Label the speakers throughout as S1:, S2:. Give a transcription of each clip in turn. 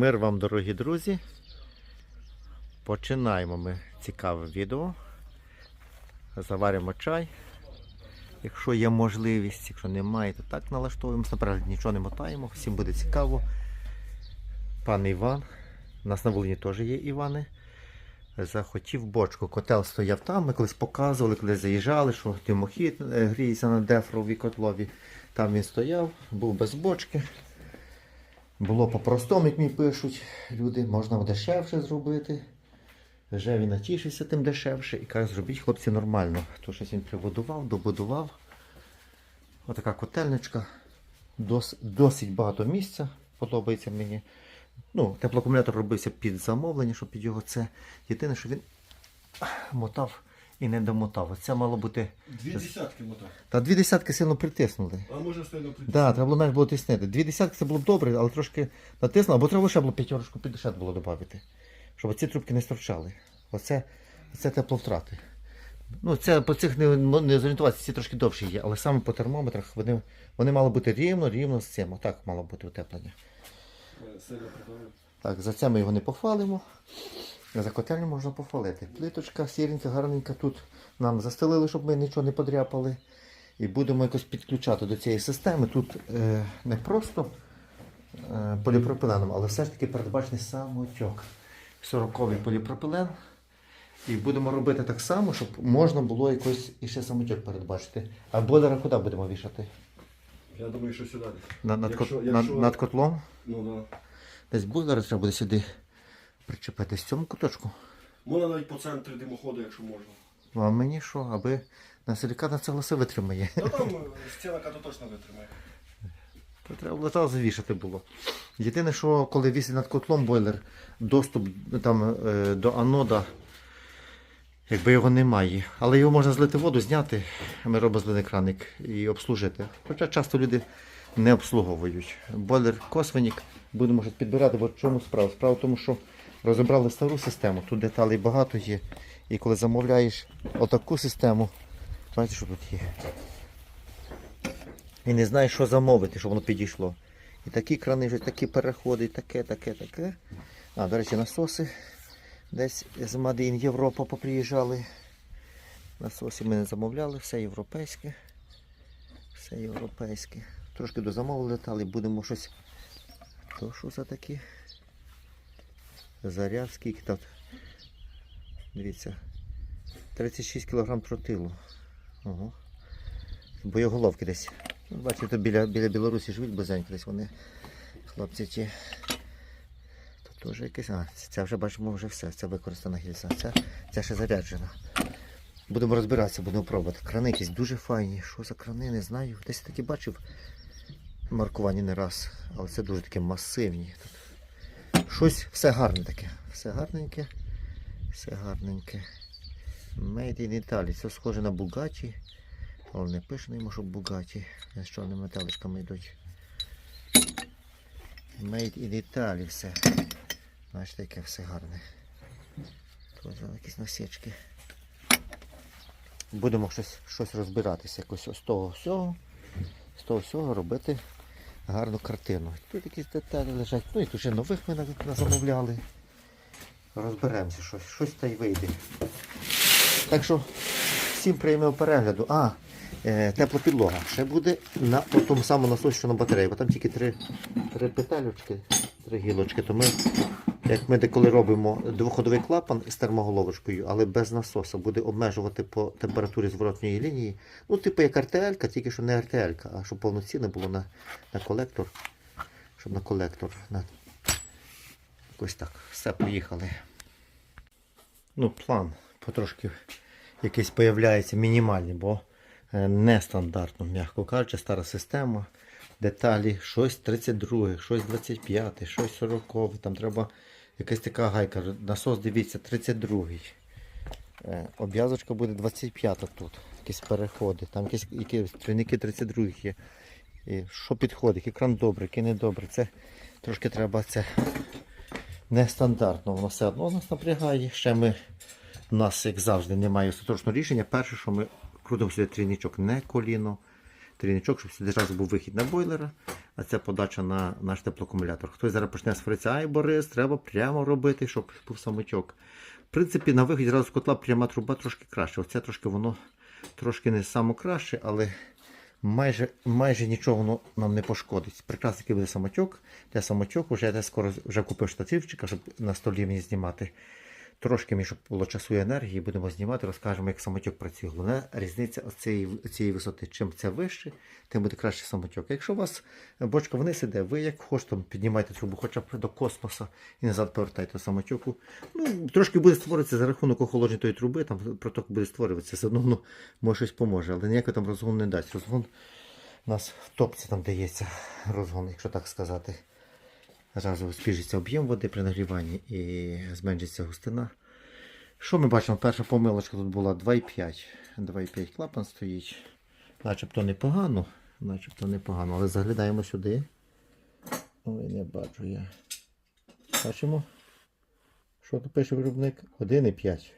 S1: Мир вам, дорогі друзі. Починаємо ми цікаве відео. Заваримо чай. Якщо є можливість, якщо немає, то так налаштовуємося. Наперед нічого не мотаємо, всім буде цікаво. Пан Іван. У нас на Волині теж є Івани. Захотів бочку. Котел стояв там. Ми колись показували, коли заїжджали, що димохід е, гріється на дефровій котлові. Там він стояв, був без бочки. Було по-простому, як мені пишуть люди, можна дешевше зробити. Вже він натішився тим дешевше і каже, зробіть хлопці нормально. То щось він прибудував, добудував. Отака котельничка. Дос, досить багато місця. Подобається мені. Ну, теплоакумулятор робився під замовлення, щоб під його це. Єдине, що він мотав і не домотав. Це мало бути.
S2: Дві десятки мотав.
S1: Та дві десятки сильно притиснули.
S2: А може стойно прийти?
S1: Да, треба було навіть було тиснити. Дві десятки це було б добре, але трошки натиснуло, або треба ще було п'ятерочку під ще було додати, щоб ці трубки не стирчали. Оце, оце тепловтрати. Ну, це по цих не, не зорієнтуватися, ці трошки довші є, але саме по термометрах вони, вони мали бути рівно, рівно з цим. Отак мало бути утеплення.
S2: Е, Сильно.
S1: Так, за це ми його не похвалимо. За котельню можна похвалити. Плиточка сіренька, гарненька тут нам застелили, щоб ми нічого не подряпали. І будемо якось підключати до цієї системи. Тут е, не просто е, поліпропиленом, але все ж таки передбачений самотьок. 40-й поліпропилен. І будемо робити так само, щоб можна було якось іще самотьок передбачити. А бойлера куди будемо вішати?
S2: Я думаю, що сюди.
S1: На- над,
S2: Якщо-
S1: кот-
S2: якщо-
S1: над, над котлом?
S2: Ну да.
S1: Десь бойлер треба буде сюди причепити з цьому куточку.
S2: Можна навіть по центрі димоходу, якщо можна.
S1: Ну, а мені що, аби на силікатна це все витримає.
S2: Ну там е, стіна то точно витримає.
S1: То треба було зразу вішати було. Єдине, що коли вісить над котлом бойлер, доступ ну, там, е, до анода, якби його немає. Але його можна злити воду, зняти, ми робимо зелений краник і обслужити. Хоча часто люди не обслуговують. Бойлер косвенік, будемо підбирати, бо в чому справа? Справа в тому, що розібрали стару систему, тут деталей багато є. І коли замовляєш отаку систему, бачите, що тут є. І не знаєш, що замовити, щоб воно підійшло. І такі крани, вже такі переходи, таке, таке, таке. А, до речі, насоси десь з in Європа поприїжджали. Насоси ми не замовляли, все європейське. Все європейське.Трошки дозамовили деталі, будемо щось. То що за такі? Заряд скільки там? Дивіться. 36 кг тротилу. Ого. Боєголовки десь. Бачите, біля, біля Білорусі живуть близенько десь вони. Хлопці ті. Тут теж якесь. А, це вже бачимо вже все. Це використана гільза. Це, це ще заряджена. Будемо розбиратися, будемо пробувати. Крани якісь дуже файні. Що за крани, не знаю. Десь таки бачив маркування не раз. Але це дуже таке масивні. Тут щось все гарне таке. Все гарненьке. Все гарненьке. Made in Italy. Це схоже на Bugatti. Але не пише йому, що Бугаті з чорними металичками йдуть. Made in Italy все. Бачите, яке все гарне. Тут якісь насічки. Будемо щось, щось розбиратися якось з того всього. З того всього робити гарну картину. Тут якісь деталі лежать. Ну і тут ще нових ми замовляли. Розберемося, щось, щось та й вийде. Так що всім приємного перегляду. А, е, тепла підлога. Ще буде на тому самому насосі, що на батареї. Бо там тільки три, три петелючки, три гілочки. То ми, як ми деколи робимо двоходовий клапан з термоголовочкою, але без насоса, буде обмежувати по температурі зворотньої лінії. Ну, типу як РТЛ, тільки що не РТЛ, а щоб повноцінне було на, на колектор. Щоб на колектор. На... Ось так. Все, поїхали. Ну, план потрошки якийсь появляється мінімальний, бо е, нестандартно, м'яко кажучи, стара система. Деталі, щось 32, щось 25, щось 40, там треба якась така гайка. Насос, дивіться, 32. Е, Обв'язочка буде 25-та тут. Якісь переходи, там якісь, якісь тройники 32 є. І що підходить, який кран добрий, який не добрий. Це трошки треба це нестандартно. Воно все одно нас напрягає. Ще ми у нас, як завжди, немає остаточного рішення. Перше, що ми крутимо сюди трійничок, не коліно. Трійничок, щоб сюди одразу був вихід на бойлера. А це подача на наш теплоакумулятор. Хтось зараз почне сваритися, ай, Борис, треба прямо робити, щоб був самотьок. В принципі, на виході зразу з котла пряма труба трошки краще. Оце трошки воно трошки не краще, але майже, майже нічого воно нам не пошкодить. Прекрасний буде самотьок. Для самотьоку вже я скоро вже купив штативчика, щоб на столі мені знімати. Трошки мені, щоб було часу і енергії, будемо знімати, розкажемо, як самотьок працює. Головне різниця цієї, цієї висоти. Чим це вище, тим буде краще самотьок. Якщо у вас бочка вниз іде, ви як хочете піднімайте трубу хоча б до космоса і назад повертайте самотьоку. Ну, трошки буде створитися за рахунок охолодження тої труби, там проток буде створюватися, все одно воно може щось поможе, але ніякий там розгон не дасть. Розгон у нас в топці там дається розгон, якщо так сказати. Зразу збільшиться об'єм води при нагріванні і зменшиться густина. Що ми бачимо? Перша помилочка тут була 2,5. 2,5 клапан стоїть. Начебто непогано. Начебто непогано. Але заглядаємо сюди. Ой, не бачу я. Бачимо. Що тут пише виробник? 1,5.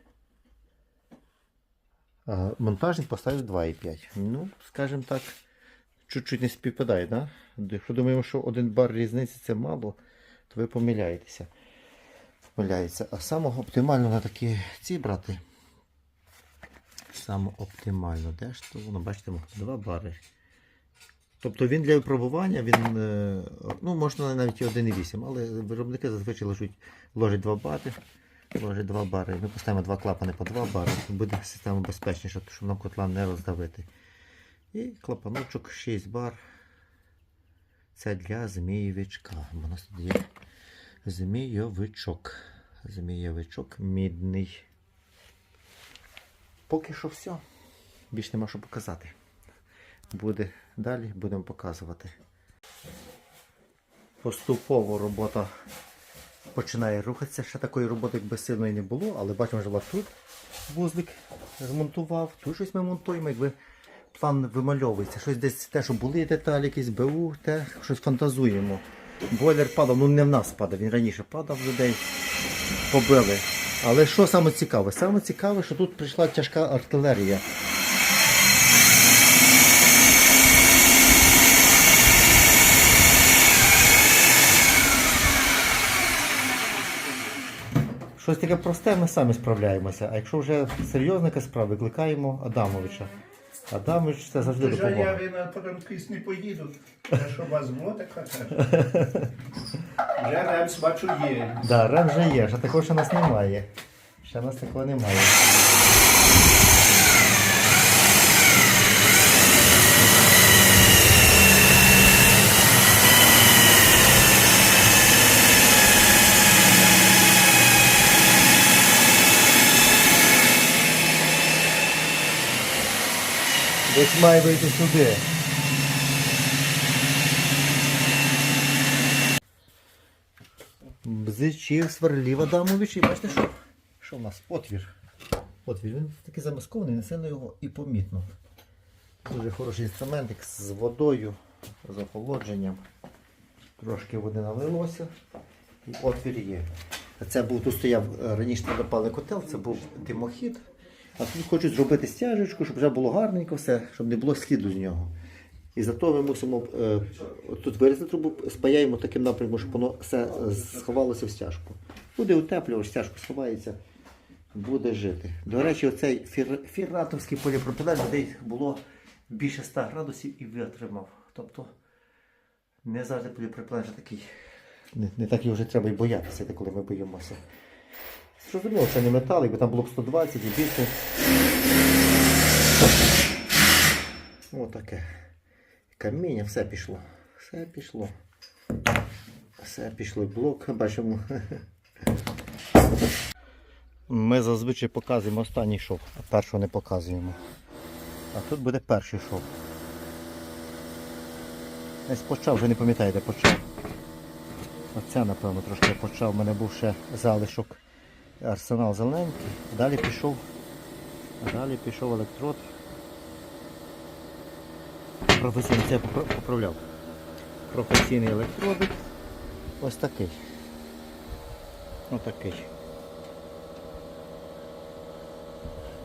S1: А монтажник поставив 2,5. Ну, скажімо так, чуть-чуть не співпадає, да? Якщо думаємо, що один бар різниці це мало, то ви помиляєтеся. Помиляється. А самого оптимально на такі ці брати. Саме оптимально. Де ж то воно, бачите, два бари. Тобто він для випробування, він, е, ну, можна навіть і 1,8, але виробники зазвичай ложать, ложать 2 бари. Ложать 2 бари. Ми поставимо два клапани по 2 бари. Буде система безпечніша, щоб нам котла не роздавити. І клапаночок 6 бар. Це для змійовичка. У нас тут є змійовичок. Змійовичок мідний. Поки що все. Більше нема що показати. Буде далі, будемо показувати. Поступово робота починає рухатися. Ще такої роботи якби сильної не було, але бачимо, що тут вузлик змонтував, тут щось ми монтуємо, якби план вимальовується. Щось десь те, що були деталі, якісь БУ, те, щось фантазуємо. Бойлер падав, ну не в нас падав, він раніше падав людей, побили. Але що саме цікаве? Саме цікаве, що тут прийшла тяжка артилерія. Щось таке просте, ми самі справляємося. А якщо вже серйозна справа, викликаємо Адамовича. Адамович це завжди
S3: я
S1: допомога.
S3: ви на Поданквіст не поїду. Те, що у вас було така. Вже ремс бачу є.
S1: Да, рем вже є, ще такого ще нас немає. Ще нас такого немає. Десь має вийти сюди. Бзичів, сверлів Адамович, і бачите, що? Що в нас? Отвір. Отвір. Він такий замаскований, не сильно його і помітно. Дуже хороший інструментик з водою, з охолодженням. Трошки води налилося. І отвір є. Це був тут стояв е, раніше водопалий котел, це був димохід. А тут хочуть зробити стяжечку, щоб вже було гарненько все, щоб не було сліду з нього. І зато ми мусимо е, тут вирізати трубу, спаяємо таким напрямком, щоб воно все е, сховалося в стяжку. Буде утеплювач, стяжку сховається, буде жити. До речі, оцей фір, фірратовський поліпропілен десь було більше 100 градусів і витримав. Тобто не завжди поліпропілен вже такий. Не, не так його вже треба і боятися, коли ми боїмося. Зрозуміло, це не метал, якби там було б 120 і більше. Отаке. Каміння, все пішло. Все пішло. Все пішло. Блок, бачимо. Ми зазвичай показуємо останній шов, а першого не показуємо. А тут буде перший шов. Десь почав, вже не пам'ятаю, де почав. Оце, напевно, трошки почав. У мене був ще залишок арсенал зелененький. Далі пішов. Далі пішов електрод. Професійний це поправляв. Професійний електродик. Ось такий. Ось такий.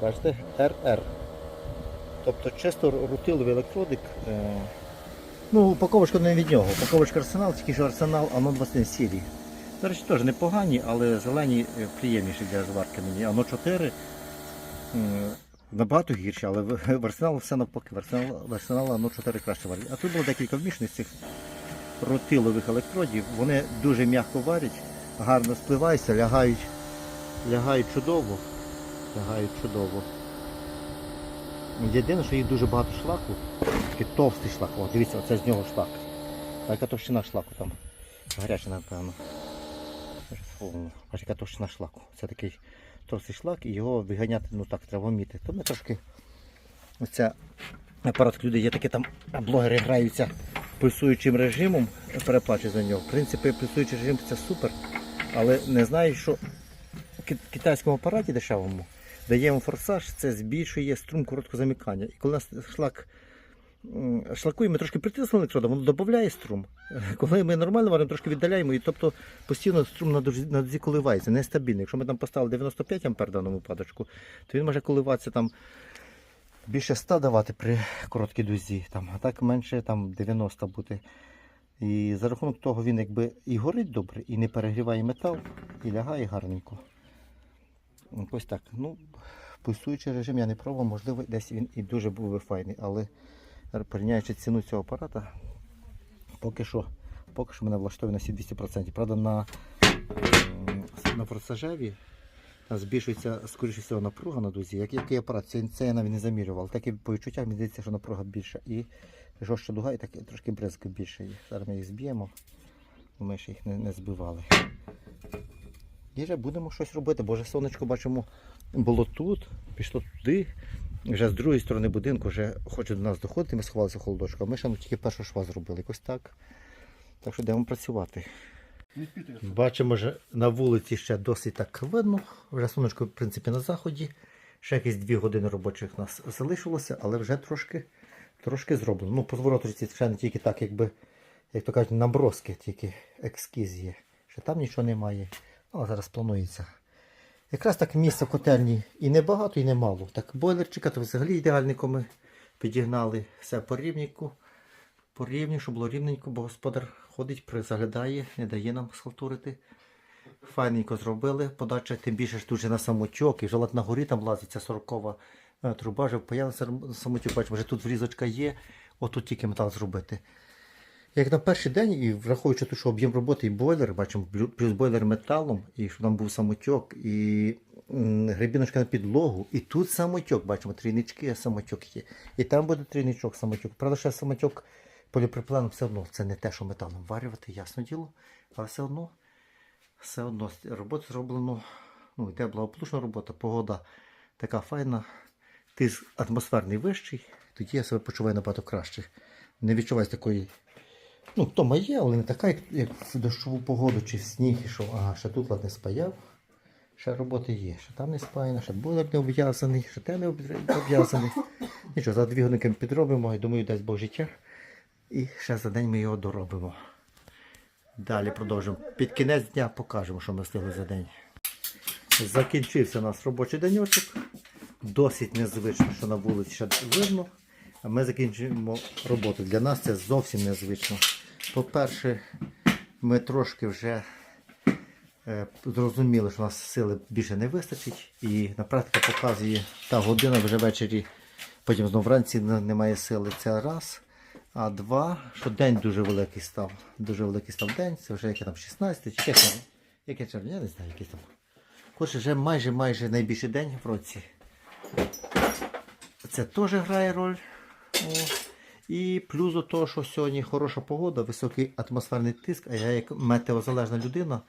S1: Бачите? РР. Тобто чисто рутиловий електродик. Е, Ну, упаковочка не від нього. Упаковочка арсенал, тільки що арсенал, ано 21 серії. До речі, теж непогані, але зелені е, приємніші для зварки мені. Ано 4 набагато гірше, але в арсенал все навпаки. В арсенал, ано 4 краще варять. А тут було декілька вмішаних цих ротилових електродів. Вони дуже м'яко варять, гарно спливаються, лягають, лягають чудово. Лягають чудово. Єдине, що їх дуже багато шлаку, такий товстий шлак. О, дивіться, оце з нього шлак. А яка товщина шлаку там? Гаряча, напевно. Фу, Аж яка шлаку. Це такий товстий шлак і його виганяти, ну так, треба вміти. То ми трошки оця апарат люди є такі там блогери граються пульсуючим режимом, переплачу за нього. В принципі, пульсуючий режим це супер, але не знаю, що в китайському апараті дешевому даємо форсаж, це збільшує струм короткого замикання. І коли шлак шлакуємо, ми трошки притиснули електрода, воно додає струм. Коли ми нормально варимо, трошки віддаляємо, і тобто постійно струм на дозі- коливається, нестабільний. Якщо ми там поставили 95 ампер даному випадочку, то він може коливатися там більше 100 давати при короткій дозі, там, а так менше там 90 бути. І за рахунок того він якби і горить добре, і не перегріває метал, і лягає гарненько. Ось так. Ну, пульсуючий режим я не пробував, можливо, десь він і дуже був би файний, але порівняючи ціну цього апарата, поки що, поки що мене влаштовує на всі 200%. Правда, на, м, на форсажеві збільшується, скоріше всього, напруга на дузі. Як, який апарат? Це, це я навіть не замірював. Так і по відчуттях мені здається, що напруга більша. І жорстча дуга, і так, трошки бризк більше. Зараз ми їх зб'ємо. Ми ще їх не, не збивали. І вже будемо щось робити, бо вже сонечко бачимо було тут, пішло туди. Вже з другої сторони будинку вже хоче до нас доходити, ми сховалися в холодочку, а ми ще ну, тільки першого шва зробили. Якось так. Так що йдемо працювати. Бачимо, що на вулиці ще досить так видно. Вже сонечко, в принципі, на заході. Ще якісь дві години робочих нас залишилося, але вже трошки, трошки зроблено. Ну, по звороточці ще не тільки так, якби, як то кажуть, наброски, тільки екскіз є. Ще там нічого немає. Ну, а зараз планується. Якраз так місця в котельні і не багато, і не мало. Так бойлерчика, то взагалі ідеальненько ми підігнали все по рівніку. По рівні, щоб було рівненько, бо господар ходить, заглядає, не дає нам схалтурити. Файненько зробили. Подача, тим більше ж тут же на самотьок, і вже лад на горі там лазиться 40 труба, вже появився самотьок, бачимо, вже тут врізочка є, отут тільки метал зробити. Як на перший день, і враховуючи те, що об'єм роботи і бойлер, бачимо, плюс бойлер металом, і що там був самотьок, і м, гребіночка на підлогу, і тут самотьок, бачимо, трійнички, а самотьок є. І там буде трійничок, самотьок. Правда, ще самотьок поліпропиленом все одно це не те, що металом варювати, ясно діло, але все одно, все одно робота зроблено, ну, йде благополучна робота, погода така файна, тиск атмосферний вищий, тоді я себе почуваю набагато краще. Не відчуваю такої Ну, втома є, але не така, як, як в дощову погоду чи в сніг, що ага, ще тут лад не спаяв, ще роботи є, ще там не спаяно, ще бойлер не обв'язаний, ще те не обв'язаний. Нічого, за дві годинки підробимо і думаю, дасть Бог життя. І ще за день ми його доробимо. Далі продовжимо. Під кінець дня покажемо, що ми встигли за день. Закінчився у нас робочий денечок. Досить незвично, що на вулиці ще видно. А ми закінчуємо роботу. Для нас це зовсім незвично. По-перше, ми трошки вже е, зрозуміли, що у нас сили більше не вистачить. І на практика показує та година вже ввечері, потім знову вранці немає сили. Це раз. А два, що день дуже великий став. Дуже великий став день. Це вже яке там 16 чи яке, яке червня, я не знаю, який там. Коротше, вже майже майже найбільший день в році. Це теж грає роль. І плюс до того, що сьогодні хороша погода, високий атмосферний тиск, а я як метеозалежна людина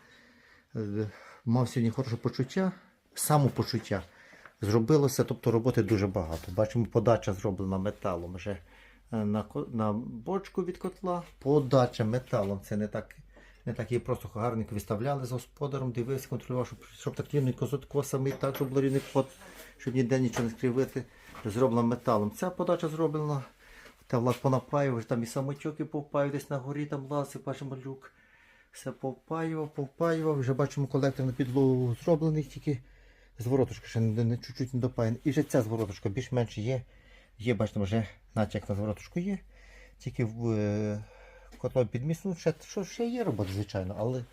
S1: е, мав сьогодні хороше почуття, самопочуття. Зробилося, тобто роботи дуже багато. Бачимо, подача зроблена металом вже е, на, на бочку від котла. Подача металом. Це не так, не так її просто гарненько виставляли з господаром, дивився, контролював, щоб, щоб так рівненько з откосами, так, щоб було рівний код, щоб ніде нічого не скривити. Зроблена металом. Ця подача зроблена. Та влад понапаював, там і самотьоки повпаював, десь на горі там лазив, бачимо люк. Все повпаював, повпаював. Вже бачимо колектор на підлогу зроблений, тільки звороточка ще не, не чуть-чуть не допаяна. І вже ця звороточка більш-менш є. Є, бачимо, вже натяк на звороточку є. тільки в е, котлом підміснув. Ще, що ще є робота, звичайно, але,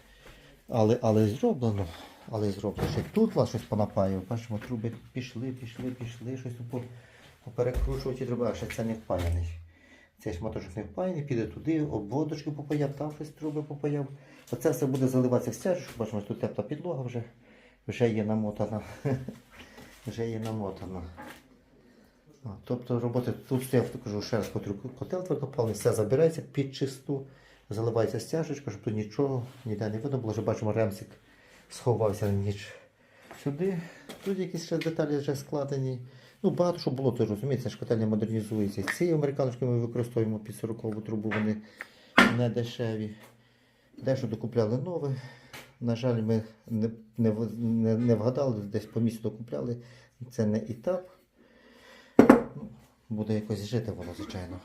S1: але, але зроблено. Але зроблено. Ще тут вас щось понапаював. Бачимо, труби пішли, пішли, пішли, щось по- поперекручувати треба, а ще це не впаяний. Цей шматочок не впаяний, піде туди, обводочки попаяв, там щось труби попаяв. Оце все буде заливатися в стяжку. Бачимо, тут тепла підлога вже, вже є намотана. вже є намотана. А, Тобто роботи тут я кажу, ще раз котрю котел твердопаливний, все забирається під чисту, заливається стяжечка, щоб тут нічого ніде не видно було. Вже бачимо, ремсик сховався на ніч сюди. Тут якісь ще деталі вже складені. Ну, багато що було, то розумієте, ж котельня модернізується. Ці американські ми використовуємо під 40 трубу, вони не дешеві. Дещо докупляли нове. На жаль, ми не, не, не, не вгадали, десь по місцю докупляли. Це не етап. Ну, Буде якось жити воно, звичайно.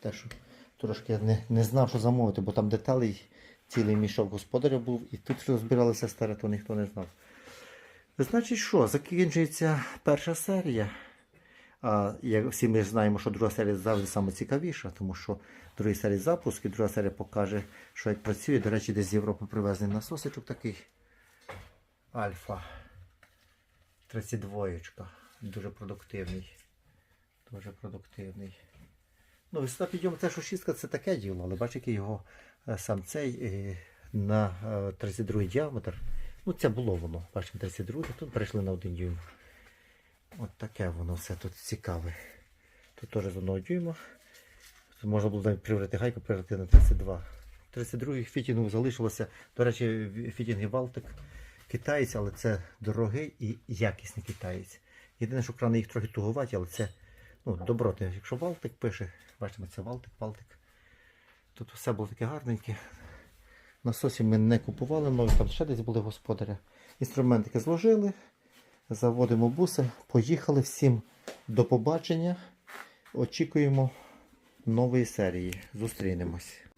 S1: Те, що трошки не, не знав, що замовити, бо там деталей цілий мішок господаря був, і тут що збиралося старе, то ніхто не знав. Значить, що, закінчується перша серія. А як всі ми знаємо, що друга серія завжди саме цікавіша, тому що в другій серії запуск, і друга серія покаже, що як працює. До речі, десь з Європи привезений насосичок такий. Альфа 32. Дуже продуктивний. Дуже продуктивний. Ну, висота підйому те, що шістка це таке діло, але бачите, його е, сам цей е, на е, 32 діаметр. Ну, це було воно. Бачимо 32, тут перейшли на 1 дюйм. От таке воно все тут цікаве. Тут теж з 1 дюйма. Тут можна було навіть приварити гайку, приварити на 32. 32 фітінгу залишилося. До речі, фітінги Валтик китаєць, але це дорогий і якісний китаєць. Єдине, що крани їх трохи тугуваті, але це ну, доброти. Якщо Валтик пише, бачимо, це Валтик, Валтик. Тут все було таке гарненьке. Насосів ми не купували, нові там ще десь були господаря. Інструментики зложили, заводимо буси, поїхали всім до побачення. Очікуємо нової серії. Зустрінемось.